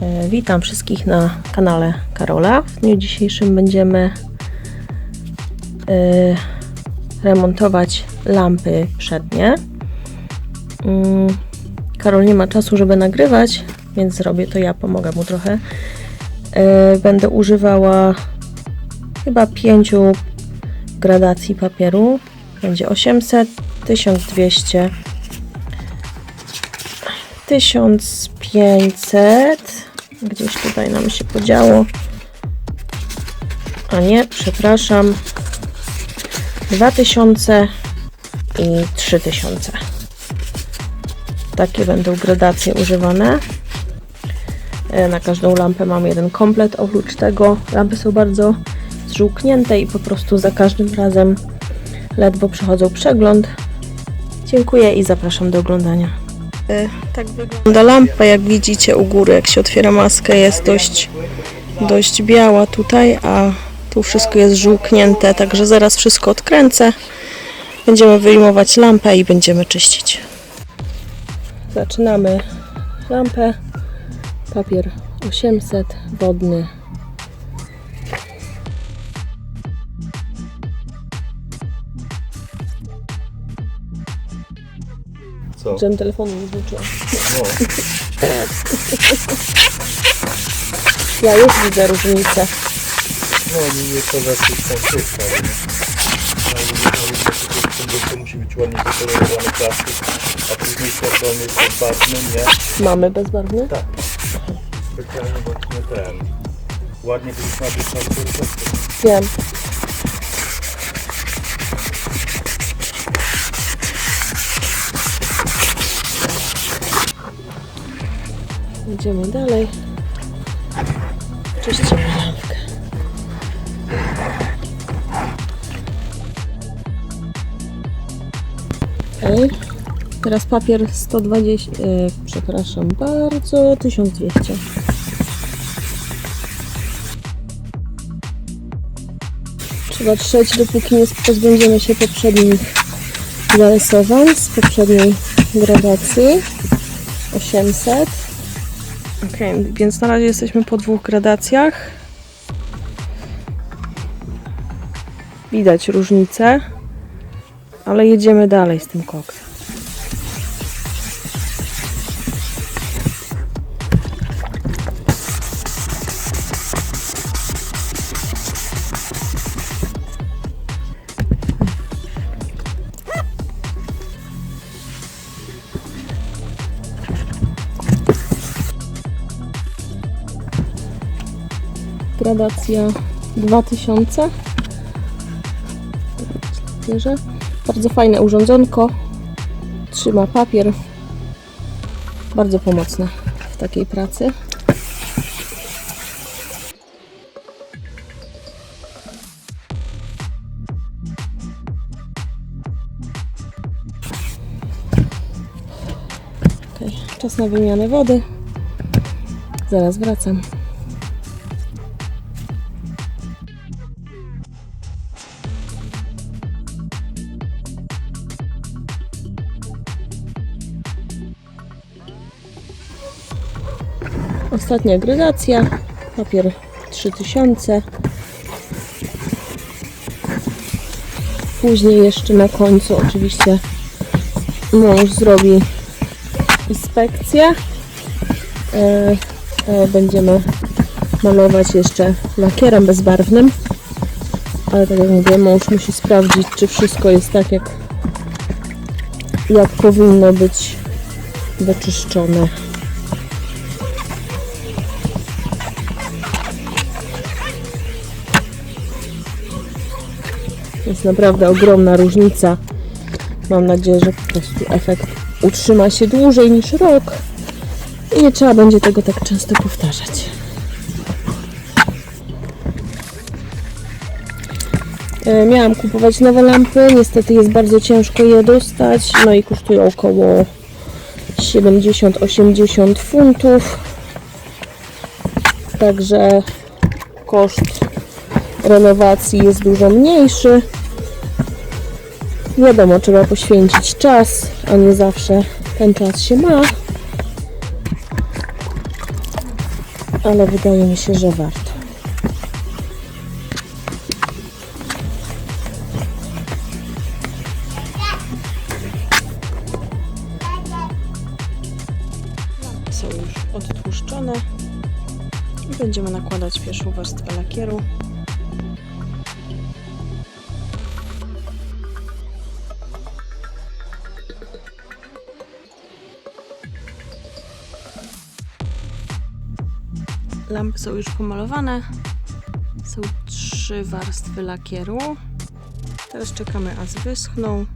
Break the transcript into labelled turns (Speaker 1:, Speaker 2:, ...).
Speaker 1: E, Witam wszystkich na kanale Karola. W dniu dzisiejszym będziemy e, remontować lampy przednie. Mm, Karol nie ma czasu, żeby nagrywać, więc zrobię to ja, pomogę mu trochę. E, Będę używała chyba pięciu gradacji papieru. Będzie 800, 1200, 1500. Gdzieś tutaj nam się podziało. A nie, przepraszam. 2000 i 3000. Takie będą gradacje używane. E, Na każdą lampę mam jeden komplet. Oprócz tego lampy są bardzo zżółknięte i po prostu za każdym razem ledwo przechodzą przegląd. Dziękuję i zapraszam do oglądania. Tak wygląda lampa, jak widzicie u góry, jak się otwiera maskę, jest dość, dość biała tutaj, a tu wszystko jest żółknięte, także zaraz wszystko odkręcę. Będziemy wyjmować lampę i będziemy czyścić. Zaczynamy lampę. Papier 800, wodny
Speaker 2: Co?
Speaker 1: Żem telefonu nie włączyła.
Speaker 2: No,
Speaker 1: Ja już widzę różnicę.
Speaker 2: no nie jest to za wszystko wszystko, ale nie. Ale to musi być ładnie wykolorowany plastik, a później światło jest bezbarwny, nie?
Speaker 1: Mamy bezbarwny?
Speaker 2: Tak. Specjalnie właśnie ten. Ładnie byś napisał to
Speaker 1: Wiem. Idziemy dalej. Czyścimy lampkę. Okej. Teraz papier 120, e, przepraszam bardzo, 1200. Trzeba trzeć, dopóki nie pozbędziemy się poprzednich zarysowań z poprzedniej gradacji. 800. Ok, więc na razie jesteśmy po dwóch gradacjach. Widać różnicę, ale jedziemy dalej z tym koksem. Gradacja 2000 bierze. Bardzo fajne urządzonko. Trzyma papier. Bardzo pomocne w takiej pracy. Czas na wymianę wody. Zaraz wracam Ostatnia gradacja, papier 3000. Później jeszcze na końcu oczywiście mąż zrobi inspekcję. E, e, będziemy malować jeszcze lakierem bezbarwnym. Ale tak jak mówię, mąż musi sprawdzić, czy wszystko jest tak, jak, jak powinno być wyczyszczone. Jest naprawdę ogromna różnica. Mam nadzieję, że po prostu efekt utrzyma się dłużej niż rok i nie trzeba będzie tego tak często powtarzać. E, Miałam kupować nowe lampy, niestety jest bardzo ciężko je dostać, no i kosztują około 70-80 funtów. Także koszt renowacji jest dużo mniejszy. Wiadomo, trzeba poświęcić czas, a nie zawsze ten czas się ma. ale wydaje mi się, że warto. Są już odtłuszczone i będziemy nakładać pierwszą warstwę lakieru. Lampy są już pomalowane. Są trzy warstwy lakieru. Teraz czekamy aż wyschną